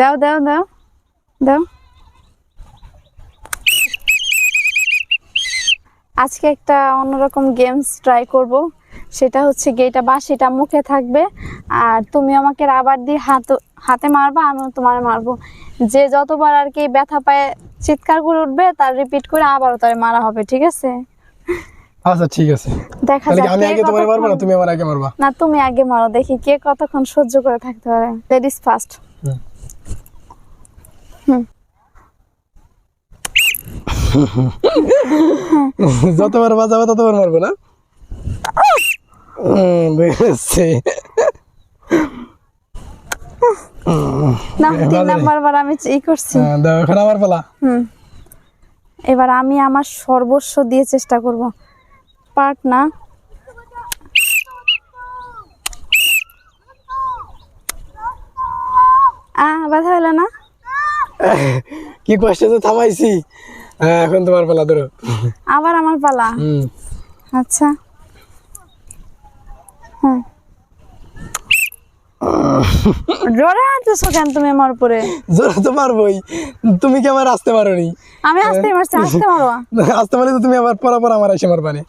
দাও দাও দাও দাও। আজকে একটা অন্যরকম গেমস ট্রাই করব। সেটা হচ্ছে গেটা বাঁশিটা মুখে থাকবে। আর তুমি আমাকে রাবার দিয়ে হাত হাতে মারবা আমিও তোমার মারবো। যে যতবার আর কি ব্যথা পায় চিৎকার করে উঠবে তার রিপিট করে আবারও তার মারা হবে ঠিক আছে? আচ্ছা ঠিক আছে। দেখা যাক আমি আগে তোমার মারবো না তুমি আমার আগে মারবা? না তুমি আগে মারো দেখি কে কতক্ষণ সহ্য করে থাকতে পারে। লেডিস ফার্স্ট যতবার বাজাবে ততবার মারবো না? আমি ই করছি। হ্যাঁ, এখন আমার পালা। এবার আমি আমার সর্বস্ব দিয়ে চেষ্টা করব। পার্ট না। আ বাধা হলো না? কি কষ্ট তো থামাইছি? হ্যাঁ এখন তোমার পালা ধরো। আবার আমার পালা? আচ্ছা। জোরে হাঁটতেছো কেন তুমি আমার উপরে? জোরে তো মারবোই। তুমি কি আমার আসতে পারো আমি আসতে মারছি আসতে মারো আসতে পারলে তো তুমি আবার পর পর আমার এসে মারবানি।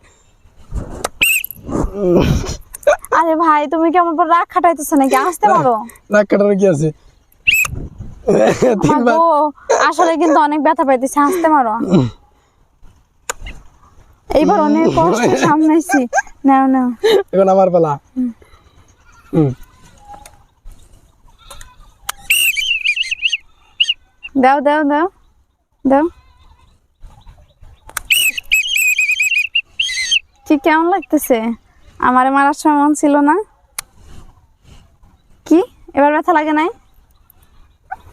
আরে ভাই তুমি কি আমার উপর রাগ খাটাইতেছো নাকি? আসতে মারো রাগ কাটার কি আছে? আসলে কিন্তু অনেক ব্যথা পাইতেছে আসতে মারো। এইবার অনেক কষ্ট সামনেছি নাও নাও। এখন আমার পালা। দাও দাও দাও দাও। কি কেমন লাগতেছে? আমার মারার সময় মন ছিল না? কি? এবার ব্যথা লাগে নাই আহ, তোমার পালা ধরো, ধরো।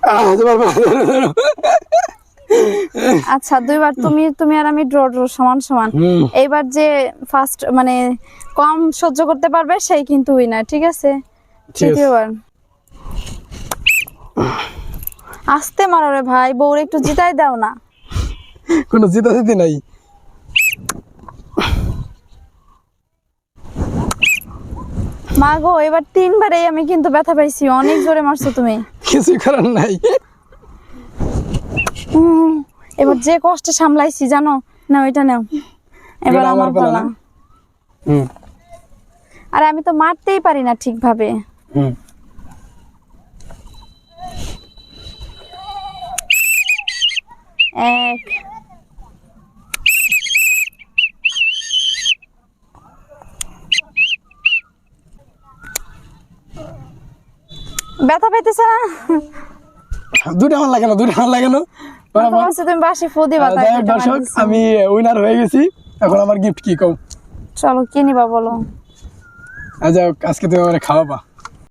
আচ্ছা দুইবার তুমি তুমি আর আমি ড্র ড্র সমান সমান। এইবার যে ফার্স্ট মানে কম সহ্য করতে পারবে সেই কিন্তু উইনার ঠিক আছে? ঠিক আছে। তৃতীয়বার। আসতে মারো রে ভাই বউরে একটু জিতাই দাও না। কোনো জিতা জিতি নাই। মা গো এবার তিনবারেই আমি কিন্তু ব্যথা পাইছি অনেক জোরে মারছো তুমি। কিছুই করার নাই। এবার যে কষ্টে সামলাইছি জানো? না ওইটা নাও। এবার আমার পালা। পালা হুম। আরে আমি তো মারতেই পারি না ঠিকভাবে। হুম। এক ব্যথা পাইতেছে না? দুটো আমার লাগে না দুটো আমার লাগে না। তুমি বাসি ফু দিবা দর্শক আমি উইনার হয়ে গেছি। এখন আমার গিফট কি কম চলো কি নিবা বলো? আজ আজকে তুমি আমার খাওয়াবা।